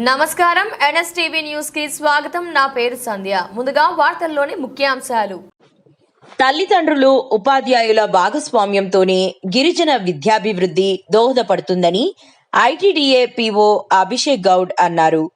నమస్కారం. ఎన్ఎస్టీవీ న్యూస్కి స్వాగతం. నా పేరు సంధ్య. ముందుగా వార్తల్లోని ముఖ్యాంశాలు. తల్లిదండ్రులు ఉపాధ్యాయుల భాగస్వామ్యంతోనే గిరిజన విద్యాభివృద్ధి దోహదపడుతుందని ఐటీడీఏ పీఓ అభిషేక్ గౌడ్ అన్నారు.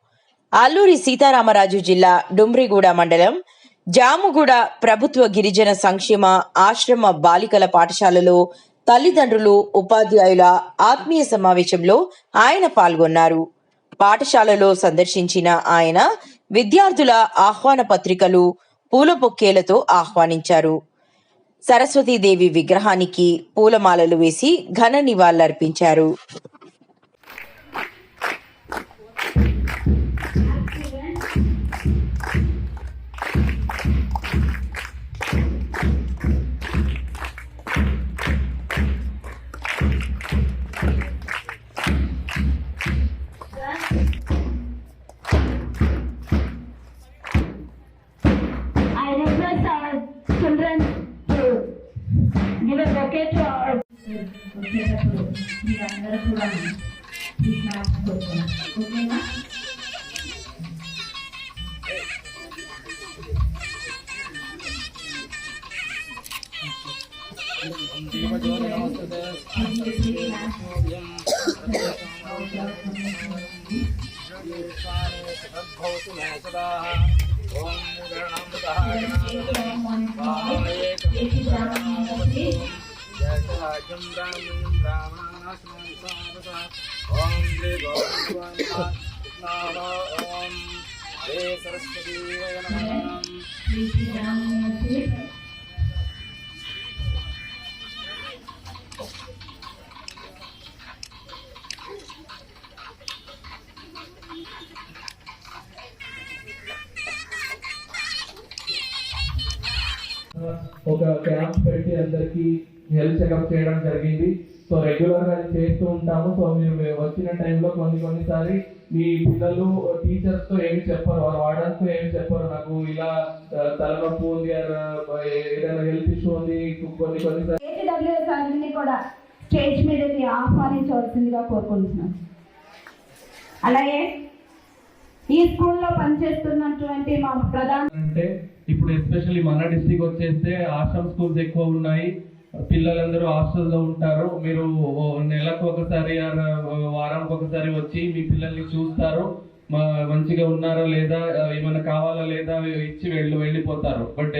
అల్లూరి సీతారామరాజు జిల్లా డుమ్రిగూడ మండలం జాముగూడ ప్రభుత్వ గిరిజన సంక్షేమ ఆశ్రమ బాలికల పాఠశాలలో తల్లిదండ్రులు ఉపాధ్యాయుల ఆత్మీయ సమావేశంలో ఆయన పాల్గొన్నారు. పాఠశాలలో సందర్శించిన ఆయన విద్యార్థుల ఆహ్వాన పత్రికలు పూల బొక్కేలతో ఆహ్వానించారు. సరస్వతీదేవి విగ్రహానికి పూలమాలలు వేసి ఘన నివాళులర్పించారు. మీరందరూ కూడా ఈ స్నాక్స్ కొట్టుకోండి ఓకేనా సరస్వతీ ఒక క్యాంప్ పెట్టి అందరికి హెల్త్ చెకప్ చేయడం జరిగింది. సో రెగ్యులర్గా అది చేస్తూ ఉంటాము. సో మీరు వచ్చిన టైంలో కొన్ని కొన్నిసారి మీ పిల్లలు టీచర్స్తో ఏమి చెప్పరు వారు వార్డన్స్తో ఏమి చెప్పరు నాకు ఇలా తలనొప్పి ఉంది ఏదైనా హెల్త్ ఇష్యూ ఉంది కొన్ని కొన్నిసారి ఏటీడబ్ల్యూఎస్ అన్ని కూడా స్టేజ్ మీదకి ఆహ్వానించవలసిందిగా కోరుకుంటున్నాం అలాగే ఈ స్కూల్లో పనిచేస్తున్నటువంటి మా ప్రధాన అంటే ఇప్పుడు ఎస్పెషల్లీ మన డిస్టిక్ వచ్చేస్తే ఆశ్రమ్ స్కూల్స్ ఎక్కువ ఉన్నాయి. పిల్లలందరూ హాస్టల్లో ఉంటారు. మీరు నెలకు ఒకసారి వారానికి ఒకసారి వచ్చి మీ పిల్లల్ని చూస్తారు. మా- మంచిగా ఉన్నారా లేదా ఏమైనా కావాలా లేదా ఇచ్చి వెళ్ళి వెళ్ళిపోతారు. బట్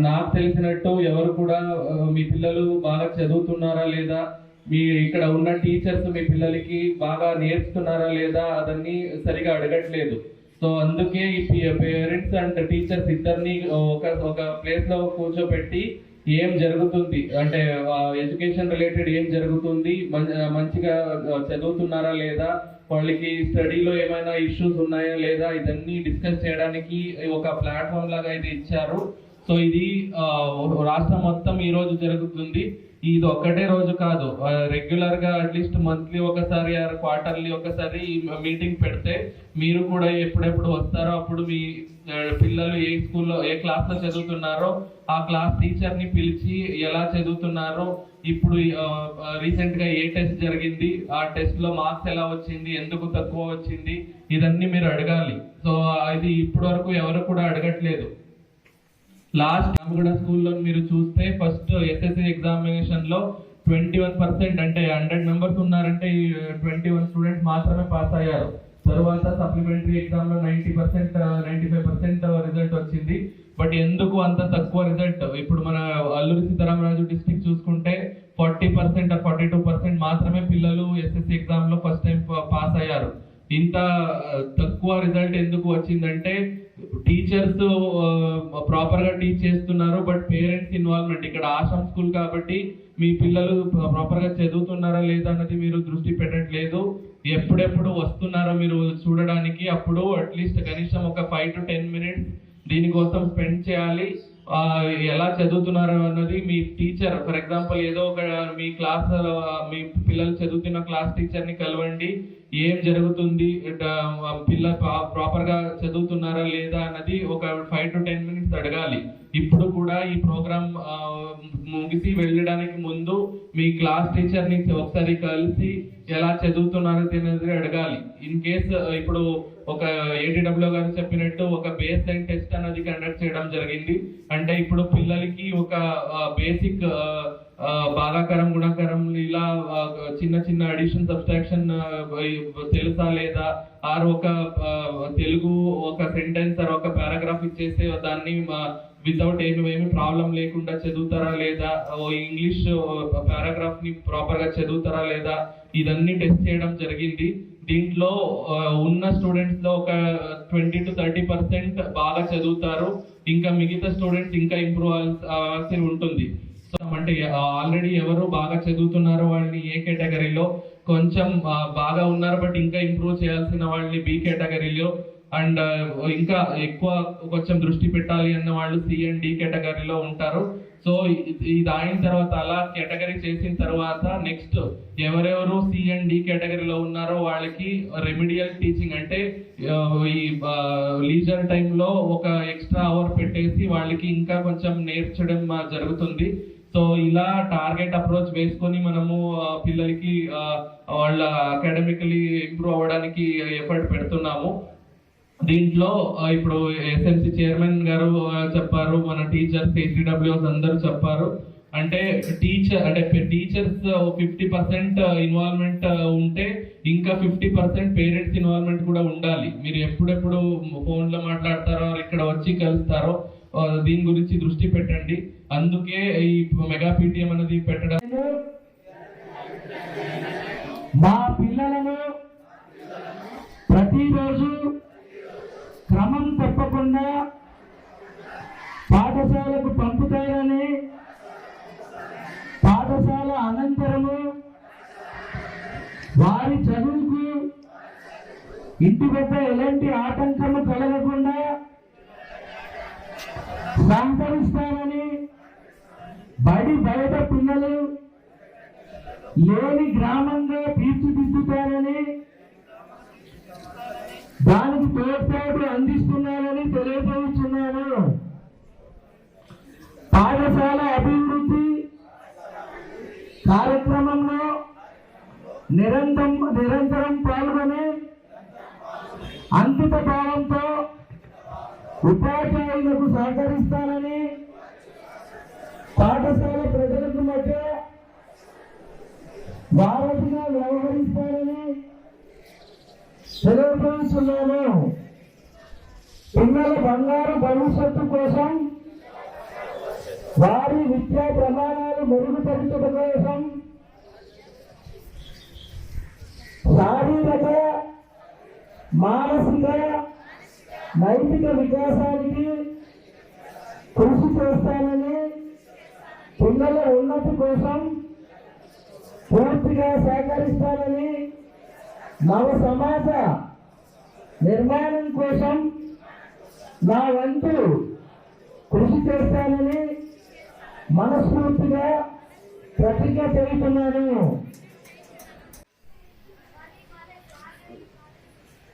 నాకు తెలిసినట్టు ఎవరు కూడా మీ పిల్లలు బాగా చదువుతున్నారా లేదా మీ ఇక్కడ ఉన్న టీచర్స్ మీ పిల్లలకి బాగా నేర్చుతున్నారా లేదా అదన్నీ సరిగా అడగట్లేదు. సో అందుకే ఈ పేరెంట్స్ అండ్ టీచర్స్ ఇద్దరిని ఒక ఒక ప్లేస్లో కూర్చోబెట్టి ఏం జరుగుతుంది? అంటే ఎడ్యుకేషన్ రిలేటెడ్ ఏం జరుగుతుంది? మంచిగా చదువుతున్నారా లేదా? వాళ్ళకి స్టడీలో ఏమైనా ఇష్యూస్ ఉన్నాయా లేదా? ఇదన్నీ డిస్కస్ చేయడానికి ఒక ప్లాట్ఫామ్ లాగా ఇది ఇచ్చారు. సో ఇది రాష్ట్రం మొత్తం ఈ రోజు జరుగుతుంది. ఇది ఒక్కటే రోజు కాదు. రెగ్యులర్గా అట్లీస్ట్ మంత్లీ ఒకసారి ఆర్ క్వార్టర్లీ ఒకసారి మీటింగ్ పెడితే మీరు కూడా ఎప్పుడెప్పుడు వస్తారో అప్పుడు మీ పిల్లలు ఏ స్కూల్లో ఏ క్లాస్లో చదువుతున్నారో ఆ క్లాస్ టీచర్ని పిలిచి ఎలా చదువుతున్నారో ఇప్పుడు రీసెంట్గా ఏ టెస్ట్ జరిగింది ఆ టెస్ట్లో మార్క్స్ ఎలా వచ్చింది ఎందుకు తక్కువ వచ్చింది ఇదన్నీ మీరు అడగాలి. సో ఇది ఇప్పటి వరకు ఎవరు కూడా అడగట్లేదు. లాస్ట్ రామగడ స్కూల్లో మీరు చూస్తే ఫస్ట్ ఎస్ఎస్సి ఎగ్జామినేషన్లో ట్వంటీ వన్ పర్సెంట్ అంటే హండ్రెడ్ మెంబర్స్ ఉన్నారంటే ట్వంటీ వన్ స్టూడెంట్స్ మాత్రమే పాస్ అయ్యారు. తరువాత సప్లిమెంటరీ ఎగ్జామ్లో ninety percent ninety five percent result వచ్చింది. బట్ ఎందుకు అంత తక్కువ రిజల్ట్ ఇప్పుడు మన అల్లూరి సీతారామరాజు డిస్టిక్ చూసుకుంటే forty percent forty two percent మాత్రమే పిల్లలు ఎస్ఎస్సి ఎగ్జామ్లో ఫస్ట్ టైం పాస్ అయ్యారు. ఇంత తక్కువ రిజల్ట్ ఎందుకు వచ్చిందంటే టీచర్స్ ప్రాపర్గా టీచ్ చేస్తున్నారు బట్ పేరెంట్స్ ఇన్వాల్వ్మెంట్ ఇక్కడ ఆశ్రమ్ స్కూల్ కాబట్టి మీ పిల్లలు ప్రాపర్గా చదువుతున్నారా లేదా అన్నది మీరు దృష్టి పెట్టట్లేదు. ఎప్పుడెప్పుడు వస్తున్నారో మీరు చూడడానికి అప్పుడు అట్లీస్ట్ కనీసం ఒక ఫైవ్ టు టెన్ మినిట్స్ దీనికోసం స్పెండ్ చేయాలి. ఎలా చదువుతున్నారు అన్నది మీ టీచర్ ఫర్ ఎగ్జాంపుల్ ఏదో ఒక మీ క్లాస్ మీ పిల్లలు చదువుతున్న క్లాస్ టీచర్ని కలవండి. ఏం జరుగుతుంది? పిల్ల ప్రాపర్గా చదువుతున్నారా లేదా అన్నది ఒక ఫైవ్ టు టెన్ మినిట్స్ అడగాలి. ఇప్పుడు కూడా ఈ ప్రోగ్రామ్ ముగిసి వెళ్ళడానికి ముందు మీ క్లాస్ టీచర్ని ఒకసారి కలిసి ఎలా చదువుతున్నారో అనేది అడగాలి. ఇన్ కేస్ ఇప్పుడు ఒక ఏటీడబ్ల్యూ గారు చెప్పినట్టు ఒక బేస్ లైన్ టెస్ట్ అనేది కండక్ట్ చేయడం జరిగింది. అంటే ఇప్పుడు పిల్లలకి ఒక బేసిక్ బాధాకరం గుణకరం ఇలా చిన్న చిన్న అడిషన్ సబ్స్ట్రాక్షన్ తెలుసా లేదా? ఆర్ ఒక తెలుగు ఒక సెంటెన్స్ ఆర్ ఒక పారాగ్రాఫ్ ఇచ్చేస్తే దాన్ని వితౌట్ ఏమి ఏమి ప్రాబ్లం లేకుండా చదువుతారా లేదా? ఓ ఇంగ్లీష్ పారాగ్రాఫ్ని ప్రాపర్గా చదువుతారా లేదా? ఇదన్నీ టెస్ట్ చేయడం జరిగింది. దీంట్లో ఉన్న స్టూడెంట్స్లో ఒక ట్వంటీ టు థర్టీ పర్సెంట్ బాగా చదువుతారు. ఇంకా మిగతా స్టూడెంట్స్ ఇంకా ఇంప్రూవ్ అవ్వాల్సి ఉంటుంది. అంటే ఆల్రెడీ ఎవరు బాగా చదువుతున్నారో వాళ్ళని ఏ కేటగిరీలో కొంచెం బాగా ఉన్నారు బట్ ఇంకా ఇంప్రూవ్ చేయాల్సిన వాళ్ళని బి కేటగిరీలో అండ్ ఇంకా ఎక్కువ కొంచెం దృష్టి పెట్టాలి అన్న వాళ్ళు సి అండ్ డి కేటగిరీలో ఉంటారు. సో ఇది అయిన తర్వాత అలా కేటగిరీ చేసిన తర్వాత నెక్స్ట్ ఎవరెవరు సి అండ్ డి కేటగిరీలో ఉన్నారో వాళ్ళకి రెమిడియల్ టీచింగ్ అంటే ఈ లీజర్ టైంలో ఒక ఎక్స్ట్రా అవర్ పెట్టేసి వాళ్ళకి ఇంకా కొంచెం నేర్చడం జరుగుతుంది. సో ఇలా టార్గెట్ అప్రోచ్ వేసుకొని మనము పిల్లలకి వాళ్ళ అకాడమికలీ ఇంప్రూవ్ అవ్వడానికి ఎఫర్ట్ పెడుతున్నాము. దీంట్లో ఇప్పుడు ఎస్ఎంసి చైర్మన్ గారు చెప్పారు మన టీచర్స్ ఏసీడబ్ల్యూఎస్ అందరూ చెప్పారు. అంటే టీచర్ అంటే టీచర్స్ ఫిఫ్టీ పర్సెంట్ ఇన్వాల్వ్మెంట్ ఉంటే ఇంకా ఫిఫ్టీ పర్సెంట్ పేరెంట్స్ ఇన్వాల్వ్మెంట్ కూడా ఉండాలి. మీరు ఎప్పుడెప్పుడు ఫోన్లో మాట్లాడతారో ఇక్కడ వచ్చి కలుస్తారో దీని గురించి దృష్టి పెట్టండి. అందుకే ఈ మెగా పీటీఎం అనేది పెట్టడం. మా పిల్లలను ప్రతిరోజు క్రమం తప్పకుండా పాఠశాలకు పంపుతారని పాఠశాల అనంతరము వారి చదువుకు ఇంటి వద్ద ఎలాంటి ఆటంకము కలగకుండా సహకరిస్తారని బడి బయట పిల్లలు లేని గ్రామంగా తీర్చిదిద్దుతానని దానికి తోడ్పాటు అందిస్తున్నానని తెలియజేస్తున్నాను. పాఠశాల అభివృద్ధి కార్యక్రమంలో నిరంతరం నిరంతరం పాల్గొని అంకిత భావంతో ఉపాధ్యాయులకు సహకరిస్తానని పాఠశాల ప్రజలకు మధ్య భారతిగా వ్యవహరిస్తారని తెలియజేస్తున్నాను పిల్లల బంగారు భవిష్యత్తు కోసం వారి విద్యా ప్రమాణాలు మెరుగుపరచడం కోసం శారీరక మానసిక నైతిక వికాసానికి కృషి చేస్తానని పిల్లల ఉన్నతి కోసం పూర్తిగా సహకరిస్తానని నవ సమాజ నిర్మాణం కోసం నా వంతు కృషి చేస్తానని మనస్ఫూర్తిగా ప్రతిజ్ఞ చేస్తున్నాను.